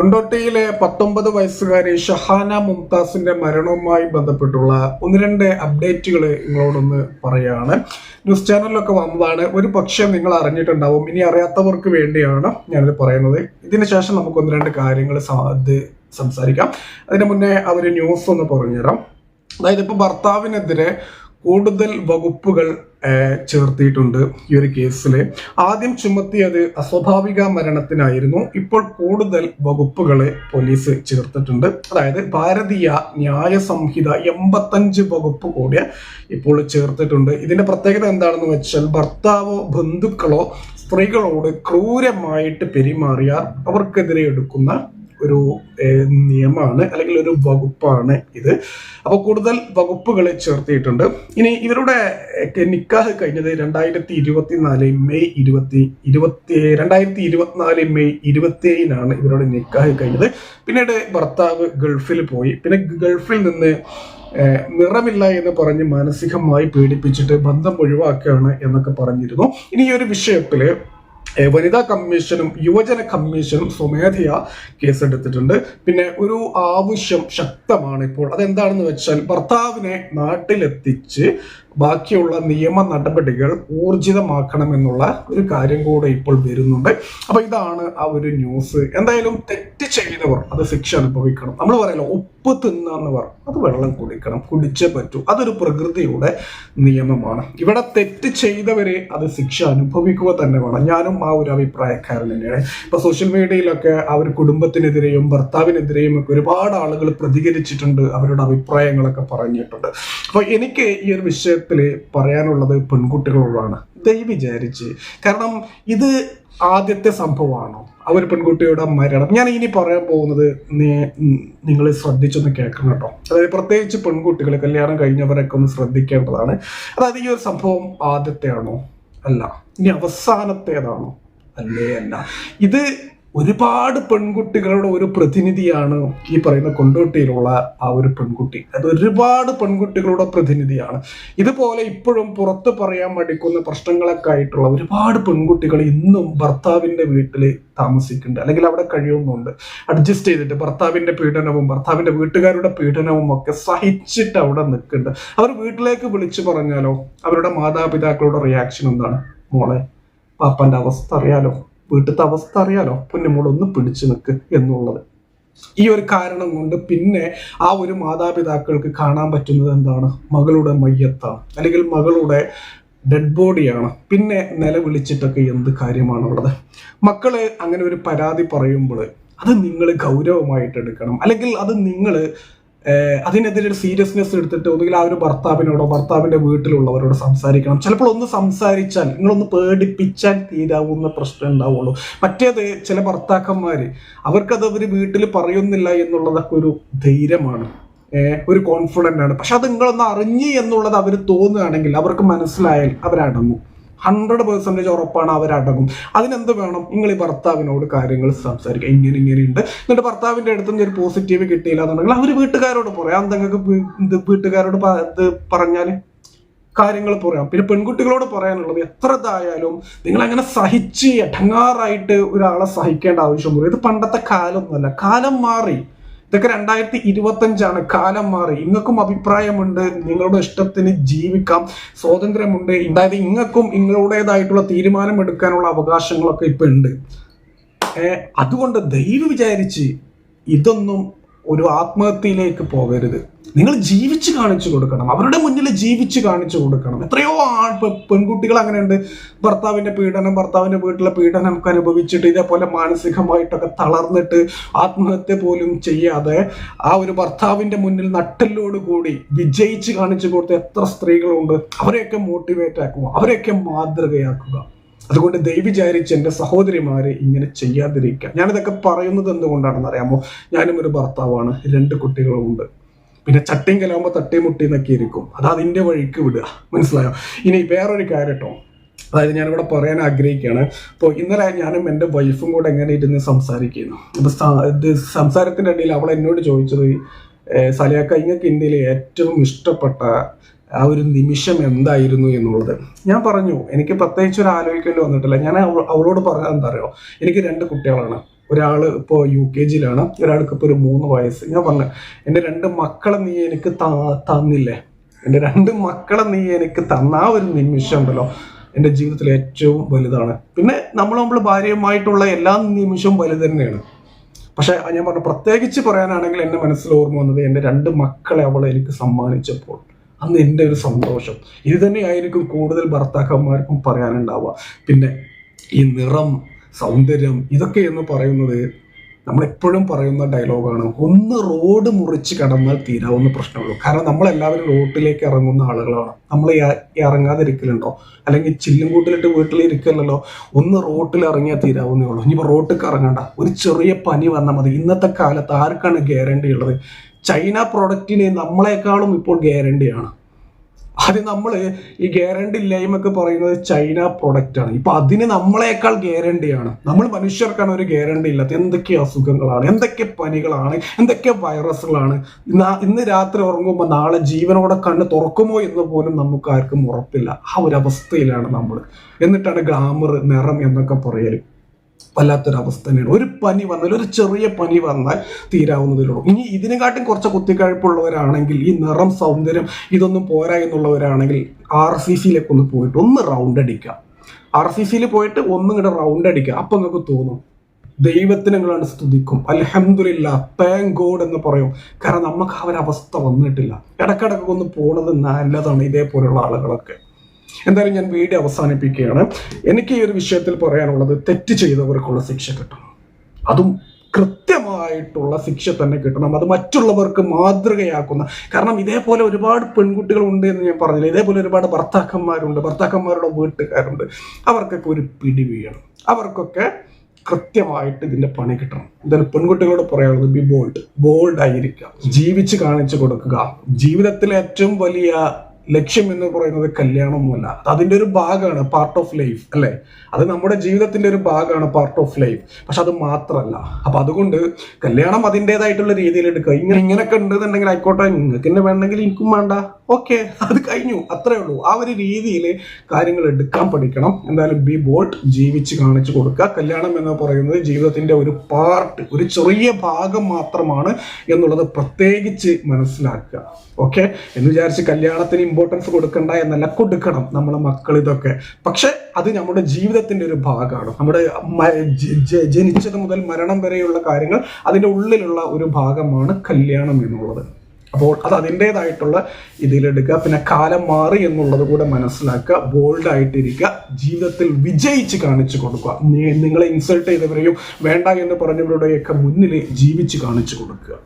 കൊണ്ടോട്ടിയിലെ പത്തൊമ്പത് വയസ്സുകാരി ഷഹാന മുംതാസിന്റെ മരണവുമായി ബന്ധപ്പെട്ടുള്ള ഒന്ന് രണ്ട് അപ്ഡേറ്റുകൾ നിങ്ങളോടൊന്ന് പറയാണ്. ന്യൂസ് ചാനലിലൊക്കെ വന്നതാണ്. ഒരു പക്ഷേ നിങ്ങൾ അറിഞ്ഞിട്ടുണ്ടാവും. ഇനി അറിയാത്തവർക്ക് വേണ്ടിയാണ് ഞാനിത് പറയുന്നത്. ഇതിന് ശേഷം നമുക്ക് ഒന്ന് രണ്ട് കാര്യങ്ങൾ ഇത് സംസാരിക്കാം. അതിന് മുന്നേ അവർ ന്യൂസ് ഒന്ന് പറഞ്ഞുതരാം. അതായത് ഇപ്പൊ ഭർത്താവിനെതിരെ കൂടുതൽ വകുപ്പുകൾ ചേർത്തിയിട്ടുണ്ട് ഈ ഒരു കേസിൽ ആദ്യം ചുമത്തിയത് അസ്വാഭാവിക മരണത്തിനായിരുന്നു. ഇപ്പോൾ കൂടുതൽ വകുപ്പുകൾ പോലീസ് ചേർത്തിട്ടുണ്ട്. അതായത് ഭാരതീയ ന്യായ സംഹിത എൺപത്തഞ്ച് വകുപ്പ് കൂടി ഇപ്പോൾ ചേർത്തിട്ടുണ്ട്. ഇതിന്റെ പ്രത്യേകത എന്താണെന്ന് വെച്ചാൽ ഭർത്താവോ ബന്ധുക്കളോ സ്ത്രീകളോട് ക്രൂരമായിട്ട് പെരുമാറിയാൽ അവർക്കെതിരെ എടുക്കുന്ന ഒരു നിയമമാണ് അല്ലെങ്കിൽ ഒരു വകുപ്പാണ് ഇത്. അപ്പോൾ കൂടുതൽ വകുപ്പുകൾ ചേർത്തിയിട്ടുണ്ട്. ഇനി ഇവരുടെ നിക്കാഹ് കഴിഞ്ഞത് രണ്ടായിരത്തി ഇരുപത്തിനാല് മെയ് ഇരുപത്തി ഇരുപത്തി രണ്ടായിരത്തി ഇരുപത്തിനാല് മെയ് ഇരുപത്തി ഏഴിനാണ് ഇവരുടെ നിക്കാഹ് കഴിഞ്ഞത്. പിന്നീട് ഭർത്താവ് ഗൾഫിൽ പോയി. പിന്നെ ഗൾഫിൽ നിന്ന് നിറമില്ല എന്ന് പറഞ്ഞ് മാനസികമായി പീഡിപ്പിച്ചിട്ട് ബന്ധം ഒഴിവാക്കുകയാണ് എന്നൊക്കെ പറഞ്ഞിരുന്നു. ഇനി ഈ ഒരു വിഷയത്തിൽ ഏഹ് വനിതാ കമ്മീഷനും യുവജന കമ്മീഷനും സ്വമേധയാ കേസെടുത്തിട്ടുണ്ട്. പിന്നെ ഒരു ആവശ്യം ശക്തമാണ് ഇപ്പോൾ. അതെന്താണെന്ന് വെച്ചാൽ ഭർത്താവിനെ നാട്ടിലെത്തിച്ച് ബാക്കിയുള്ള നിയമ നടപടികൾ ഊർജിതമാക്കണമെന്നുള്ള ഒരു കാര്യം കൂടെ ഇപ്പോൾ വരുന്നുണ്ട്. അപ്പൊ ഇതാണ് ആ ഒരു ന്യൂസ്. എന്തായാലും തെറ്റ് ചെയ്തവർ അത് ശിക്ഷ അനുഭവിക്കണം. നമ്മൾ പറയല്ലോ ഉപ്പ് തിന്നവർ അത് വെള്ളം കുടിക്കണം. കുടിച്ചേ പറ്റൂ. അതൊരു പ്രകൃതിയുടെ നിയമമാണ്. ഇവിടെ തെറ്റ് ചെയ്തവരെ അത് ശിക്ഷ അനുഭവിക്കുക തന്നെ വേണം. ഞാനും ആ ഒരു അഭിപ്രായക്കാരൻ തന്നെയാണ്. ഇപ്പൊ സോഷ്യൽ മീഡിയയിലൊക്കെ അവർ കുടുംബത്തിനെതിരെയും ഭർത്താവിനെതിരെയും ഒക്കെ ഒരുപാട് ആളുകൾ പ്രതികരിച്ചിട്ടുണ്ട്. അവരുടെ അഭിപ്രായങ്ങളൊക്കെ പറഞ്ഞിട്ടുണ്ട്. അപ്പൊ എനിക്ക് ഈ ഒരു വിഷയത്തിൽ പറയാനുള്ളത് പെൺകുട്ടികളോടാണ്. ദൈവം വിചാരിച്ച്. കാരണം ഇത് ആദ്യത്തെ സംഭവമാണോ? ആ ഒരു പെൺകുട്ടിയുടെ മരണം ഞാൻ ഇനി പറയാൻ പോകുന്നത് നിങ്ങൾ ശ്രദ്ധിച്ചൊന്ന് കേൾക്കണം കേട്ടോ. അതായത് പ്രത്യേകിച്ച് പെൺകുട്ടികൾ കല്യാണം കഴിഞ്ഞവരൊക്കെ ഒന്ന് ശ്രദ്ധിക്കേണ്ടതാണ്. അതായത് ഈ ഒരു സംഭവം ആദ്യത്തെയാണോ? അല്ല. ഇനി അവസാനത്തേതാണോ? അല്ലേ അല്ല. ഇത് ഒരുപാട് പെൺകുട്ടികളുടെ ഒരു പ്രതിനിധിയാണ് ഈ പറയുന്ന കൊണ്ടോട്ടിയിലുള്ള ആ ഒരു പെൺകുട്ടി. അത് ഒരുപാട് പെൺകുട്ടികളുടെ പ്രതിനിധിയാണ്. ഇതുപോലെ ഇപ്പോഴും പുറത്ത് പറയാൻ മടിക്കുന്ന പ്രശ്നങ്ങളൊക്കെ ആയിട്ടുള്ള ഒരുപാട് പെൺകുട്ടികൾ ഇന്നും ഭർത്താവിന്റെ വീട്ടിൽ താമസിക്കുന്നുണ്ട്. അല്ലെങ്കിൽ അവിടെ കഴിയുന്നുണ്ട്. അഡ്ജസ്റ്റ് ചെയ്തിട്ട് ഭർത്താവിന്റെ പീഡനവും ഭർത്താവിന്റെ വീട്ടുകാരുടെ പീഡനവും ഒക്കെ സഹിച്ചിട്ട് അവിടെ നിൽക്കുന്നുണ്ട്. അവർ വീട്ടിലേക്ക് വിളിച്ചു പറഞ്ഞാലോ? അവരുടെ മാതാപിതാക്കളുടെ റിയാക്ഷൻ എന്താണ്? മോളെ പാപ്പന്റെ അവസ്ഥ അറിയാലോ? വീട്ടിലത്തെ അവസ്ഥ അറിയാലോ? പൊന്നുമോളൊന്ന് പിടിച്ചു നിൽക്ക് എന്നുള്ളത്. ഈ ഒരു കാരണം കൊണ്ട് പിന്നെ ആ ഒരു മാതാപിതാക്കൾക്ക് കാണാൻ പറ്റുന്നത് എന്താണ്? മകളുടെ മയ്യത്താണ്. അല്ലെങ്കിൽ മകളുടെ ഡെഡ് ബോഡിയാണ് പിന്നെ നിലവിളിച്ചിട്ടൊക്കെ എന്ത് കാര്യമാണുള്ളത്? മക്കൾ അങ്ങനെ ഒരു പരാതി പറയുമ്പോൾ അത് നിങ്ങൾ ഗൗരവമായിട്ട് എടുക്കണം. അല്ലെങ്കിൽ അത് നിങ്ങൾ അതിനെതിരെ സീരിയസ്നെസ് എടുത്തിട്ട് ഒന്നുകിൽ ആ ഒരു ഭർത്താവിനോടോ ഭർത്താവിന്റെ വീട്ടിലുള്ളവരോട് സംസാരിക്കണം. ചിലപ്പോൾ ഒന്ന് സംസാരിച്ചാൽ നിങ്ങളൊന്ന് പേടിപ്പിച്ചാൽ തീരാവുന്ന പ്രശ്നം ഉണ്ടാവുള്ളൂ. മറ്റേത് ചില ഭർത്താക്കന്മാര് അവർക്കത് അവർ വീട്ടിൽ പറയുന്നില്ല എന്നുള്ളതൊക്കെ ഒരു ധൈര്യമാണ്. ഒരു കോൺഫിഡന്റ് ആണ്. പക്ഷെ അത് നിങ്ങളൊന്ന് അറിഞ്ഞു എന്നുള്ളത് അവർ തോന്നുകയാണെങ്കിൽ അവർക്ക് മനസ്സിലായാൽ അവരടങ്ങും. ഹൺഡ്രഡ് പെർസെന്റേജ് ഉറപ്പാണ് അവരടങ്ങും അതിനെന്ത് വേണം? നിങ്ങൾ ഈ ഭർത്താവിനോട് കാര്യങ്ങൾ സംസാരിക്കുക. ഇങ്ങനെ ഇങ്ങനെയുണ്ട് എന്നിട്ട് ഭർത്താവിന്റെ അടുത്ത് ഒരു പോസിറ്റീവ് കിട്ടിയില്ല എന്നുണ്ടെങ്കിൽ അവർ വീട്ടുകാരോട് പറയാം. എന്തെങ്കിലും ഇത് വീട്ടുകാരോട് ഇത് പറഞ്ഞാൽ കാര്യങ്ങൾ പറയാം. പിന്നെ പെൺകുട്ടികളോട് പറയാനുള്ളത് എത്ര ഇതായാലും നിങ്ങൾ അങ്ങനെ സഹിച്ച് എടങ്ങാറായിട്ട് ഒരാളെ സഹിക്കേണ്ട ആവശ്യമൊന്നുമില്ല ഇത് പണ്ടത്തെ കാലമൊന്നുമല്ല കാലം മാറി. ഇതൊക്കെ രണ്ടായിരത്തി ഇരുപത്തഞ്ചാണ് കാലം മാറി. ഇങ്ങക്കും അഭിപ്രായമുണ്ട്. നിങ്ങളുടെ ഇഷ്ടത്തിന് ജീവിക്കാം. സ്വാതന്ത്ര്യമുണ്ട്. അതായത് ഇങ്ങക്കും നിങ്ങളുടേതായിട്ടുള്ള തീരുമാനം എടുക്കാനുള്ള അവകാശങ്ങളൊക്കെ ഇപ്പൊ ഉണ്ട്. അതുകൊണ്ട് ദൈവം വിചാരിച്ച് ഇതൊന്നും ഒരു ആത്മഹത്യയിലേക്ക് പോകരുത്. നിങ്ങൾ ജീവിച്ച് കാണിച്ചു കൊടുക്കണം. അവരുടെ മുന്നിൽ ജീവിച്ച് കാണിച്ചു കൊടുക്കണം. എത്രയോ ആൾ പെൺകുട്ടികൾ അങ്ങനെയുണ്ട്. ഭർത്താവിന്റെ പീഡനം ഭർത്താവിന്റെ വീട്ടിലെ പീഡനം ഒക്കെ അനുഭവിച്ചിട്ട് ഇതേപോലെ മാനസികമായിട്ടൊക്കെ തളർന്നിട്ട് ആത്മഹത്യ പോലും ചെയ്യാതെ ആ ഒരു ഭർത്താവിന്റെ മുന്നിൽ നട്ടലോടുകൂടി വിജയിച്ച് കാണിച്ചു കൊടുത്ത എത്ര സ്ത്രീകളുണ്ട്. അവരെയൊക്കെ മോട്ടിവേറ്റ് ആക്കുക അവരെയൊക്കെ മാതൃകയാക്കുക. അതുകൊണ്ട് ദൈവിചാരിച്ച് വിചാരിച്ച് എന്റെ സഹോദരിമാരെ ഇങ്ങനെ ചെയ്യാതിരിക്കുക. ഞാനിതൊക്കെ പറയുന്നത് എന്തുകൊണ്ടാണെന്ന് അറിയാമോ? ഞാനും ഒരു ഭർത്താവാണ്. രണ്ട് കുട്ടികളുമുണ്ട്. പിന്നെ ചട്ടയും കലാകുമ്പോൾ തട്ടയും മുട്ടി എന്നൊക്കെ ഇരിക്കും. അത് അതിന്റെ വഴിക്ക് വിടുക. മനസ്സിലായോ? ഇനി വേറൊരു കാര്യം കേട്ടോ അതായത് ഞാനിവിടെ പറയാൻ ആഗ്രഹിക്കുകയാണ്. അപ്പോൾ ഇന്നലെ ഞാനും എന്റെ വൈഫും കൂടെ എങ്ങനെ ഇരുന്ന് സംസാരിക്കുന്നു. അപ്പോൾ സംസാരത്തിന്റെ ഇടയിൽ അവൾ എന്നോട് ചോദിച്ചത് സലിയാക്ക ഇങ്ങക്ക് ഇന്ത്യയിലെ ഏറ്റവും ഇഷ്ടപ്പെട്ട ആ ഒരു നിമിഷം എന്തായിരുന്നു എന്നുള്ളത്? ഞാൻ പറഞ്ഞു എനിക്ക് പ്രത്യേകിച്ച് ഒരു ആലോചിക്കേണ്ടി വന്നിട്ടില്ല. ഞാൻ അവളോട് പറയാൻ എന്താ അറിയോ? എനിക്ക് രണ്ട് കുട്ടികളാണ്. ഒരാൾ ഇപ്പോൾ യു കെ ജിയിലാണ്. ഒരാൾക്ക് ഇപ്പോൾ ഒരു മൂന്ന് വയസ്സ്. ഞാൻ പറഞ്ഞു എന്റെ രണ്ട് മക്കളെ നീ എനിക്ക് തന്നില്ലേ? എന്റെ രണ്ട് മക്കളെ നീ എനിക്ക് തന്ന ആ ഒരു നിമിഷം ഉണ്ടല്ലോ. എന്റെ ജീവിതത്തിൽ ഏറ്റവും വലുതാണ്. പിന്നെ നമ്മൾ നമ്മൾ ഭാര്യയുമായിട്ടുള്ള എല്ലാ നിമിഷവും വലുത് തന്നെയാണ്. പക്ഷെ ഞാൻ പറഞ്ഞു പ്രത്യേകിച്ച് പറയാനാണെങ്കിൽ എന്റെ മനസ്സിൽ ഓർമ്മ വന്നത് എന്റെ രണ്ട് മക്കളെ അവൾ എനിക്ക് സമ്മാനിച്ചപ്പോൾ. അന്ന് എന്റെ ഒരു സന്തോഷം. ഇത് തന്നെയായിരിക്കും കൂടുതൽ ഭർത്താക്കന്മാർക്കും പറയാനുണ്ടാവുക. പിന്നെ ഈ നിറം സൗന്ദര്യം ഇതൊക്കെ എന്ന് പറയുന്നത് നമ്മളെപ്പോഴും പറയുന്ന ഡയലോഗാണ് ഒന്ന് റോഡ് മുറിച്ച് കടന്നാൽ തീരാവുന്ന പ്രശ്നമുള്ളൂ. കാരണം നമ്മളെല്ലാവരും റോട്ടിലേക്ക് ഇറങ്ങുന്ന ആളുകളാണ്. നമ്മൾ ഇറങ്ങാതിരിക്കലുണ്ടോ? അല്ലെങ്കിൽ ചില്ലും കൂട്ടിലിട്ട് വീട്ടിലിരിക്കലല്ലോ? ഒന്ന് റോട്ടിൽ ഇറങ്ങിയാൽ തീരാവുന്നേ ഉള്ളൂ. ഇനിയിപ്പോൾ റോട്ടിൽ ഇറങ്ങണ്ട. ഒരു ചെറിയ പനി വന്നാൽ മതി. ഇന്നത്തെ കാലത്ത് ആർക്കാണ് ഗ്യാരണ്ടി ഉള്ളത്? ചൈന പ്രൊഡക്റ്റിന് നമ്മളെക്കാളും ഇപ്പോൾ ഗ്യാരണ്ടിയാണ് അത് നമ്മൾ ഈ ഗ്യാരണ്ടി ഇല്ലായ്മൊക്കെ പറയുന്നത് ചൈന പ്രൊഡക്റ്റ് ആണ്. ഇപ്പൊ അതിന് നമ്മളെക്കാൾ ഗ്യാരണ്ടിയാണ് നമ്മൾ മനുഷ്യർക്കാണ് ഒരു ഗ്യാരണ്ടി ഇല്ലാത്ത എന്തൊക്കെ അസുഖങ്ങളാണ് എന്തൊക്കെ പനികളാണ് എന്തൊക്കെ വൈറസുകളാണ് ഇന്ന് രാത്രി ഉറങ്ങുമ്പോൾ നാളെ ജീവനോടെ കണ്ണ് തുറക്കുമോ എന്ന് പോലും നമുക്ക് ആർക്കും ഉറപ്പില്ല. ആ ഒരു അവസ്ഥയിലാണ് നമ്മൾ എന്നിട്ടാണ് ഗ്ലാമർ നിറം എന്നൊക്കെ പറയൽ. വല്ലാത്തൊരവസ്ഥ തന്നെയാണ് ഒരു പനി വന്നാൽ ഒരു ചെറിയ പനി വന്നാൽ തീരാവുന്നതിലുള്ളൂ ഇനി ഇതിനെക്കാട്ടും കുറച്ച് കുത്തിക്കഴിപ്പുള്ളവരാണെങ്കിൽ ഈ നിറം സൗന്ദര്യം ഇതൊന്നും പോരാ എന്നുള്ളവരാണെങ്കിൽ ആർ സി സിയിലേക്ക് ഒന്ന് പോയിട്ട് ഒന്ന് റൗണ്ട് അടിക്കുക. ആർ സി സിയിൽ പോയിട്ട് ഒന്നും കൂടെ റൗണ്ട് അടിക്കുക. അപ്പം നിങ്ങൾക്ക് തോന്നും ദൈവത്തിന് നിങ്ങളാണ് സ്തുതിക്കും. അൽഹംദുലില്ല താങ്ക് ഗോഡ് എന്ന് പറയും. കാരണം നമുക്ക് ആ അവസ്ഥ വന്നിട്ടില്ല. ഇടക്കിടക്കൊന്ന് പോണത് നല്ലതാണ് ഇതേപോലെയുള്ള ആളുകളൊക്കെ. എന്തായാലും ഞാൻ വീഡിയോ അവസാനിപ്പിക്കുകയാണ്. എനിക്ക് ഈ ഒരു വിഷയത്തിൽ പറയാനുള്ളത് തെറ്റ് ചെയ്തവർക്കുള്ള ശിക്ഷ കിട്ടണം. അതും കൃത്യമായിട്ടുള്ള ശിക്ഷ തന്നെ കിട്ടണം. അത് മറ്റുള്ളവർക്ക് മാതൃകയാക്കുന്ന കാരണം ഇതേപോലെ ഒരുപാട് പെൺകുട്ടികളുണ്ട് എന്ന് ഞാൻ പറഞ്ഞില്ല. ഇതേപോലെ ഒരുപാട് ഭർത്താക്കന്മാരുണ്ട്. ഭർത്താക്കന്മാരുടെ വീട്ടുകാരുണ്ട്. അവർക്കൊക്കെ ഒരു പിടി വീഴണം. അവർക്കൊക്കെ കൃത്യമായിട്ട് ഇതിന്റെ പണി കിട്ടണം. എന്തായാലും പെൺകുട്ടികളോട് പറയാനുള്ളത് ബി ബോൾഡ് ബോൾഡ് ആയിരിക്കുക. ജീവിച്ച് കാണിച്ചു കൊടുക്കുക. ജീവിതത്തിലെ ഏറ്റവും വലിയ ലക്ഷ്യം എന്ന് പറയുന്നത് കല്യാണമൊന്നുമല്ല. അത് അതിന്റെ ഒരു ഭാഗമാണ് പാർട്ട് ഓഫ് ലൈഫ് അല്ലേ? അത് നമ്മുടെ ജീവിതത്തിന്റെ ഒരു ഭാഗമാണ് പാർട്ട് ഓഫ് ലൈഫ് പക്ഷെ അത് മാത്രമല്ല. അപ്പം അതുകൊണ്ട് കല്യാണം അതിന്റെതായിട്ടുള്ള രീതിയിൽ എടുക്കുക. ഇങ്ങനെ ഇങ്ങനെയൊക്കെ ഉണ്ടെന്നുണ്ടെങ്കിൽ ആയിക്കോട്ടെ നിങ്ങൾക്ക് തന്നെ വേണമെങ്കിൽ എനിക്കും വേണ്ട. ഓക്കെ അത് കഴിഞ്ഞു. അത്രേ ഉള്ളൂ. ആ ഒരു രീതിയിൽ കാര്യങ്ങൾ എടുക്കാൻ പഠിക്കണം. എന്തായാലും ബി ബോട്ട് ജീവിച്ച് കാണിച്ചു കൊടുക്കുക. കല്യാണം എന്ന് പറയുന്നത് ജീവിതത്തിന്റെ ഒരു പാർട്ട് ഒരു ചെറിയ ഭാഗം മാത്രമാണ് എന്നുള്ളത് പ്രത്യേകിച്ച് മനസ്സിലാക്കുക. ഓക്കെ എന്ന് വിചാരിച്ച് കല്യാണത്തിന് ഇമ്പോർട്ടൻസ് കൊടുക്കണ്ട എന്നല്ല കൊടുക്കണം നമ്മളെ മക്കൾ ഇതൊക്കെ. പക്ഷെ അത് നമ്മുടെ ജീവിതത്തിന്റെ ഒരു ഭാഗമാണ്. നമ്മുടെ ജനിച്ചത് മുതൽ മരണം വരെയുള്ള കാര്യങ്ങൾ അതിന്റെ ഉള്ളിലുള്ള ഒരു ഭാഗമാണ് കല്യാണം എന്നുള്ളത്. അപ്പോൾ അത് അതിന്റെതായിട്ടുള്ള ഇതിലെടുക്കുക പിന്നെ കാലം മാറി എന്നുള്ളത് കൂടെ മനസ്സിലാക്കുക ബോൾഡ് ആയിട്ടിരിക്കുക ജീവിതത്തിൽ വിജയിച്ച് കാണിച്ചു കൊടുക്കുക. നിങ്ങളെ ഇൻസൾട്ട് ചെയ്തവരെയും വേണ്ട എന്ന് പറഞ്ഞവരുടെയൊക്കെ മുന്നിൽ ജീവിച്ച് കാണിച്ചു കൊടുക്കുക.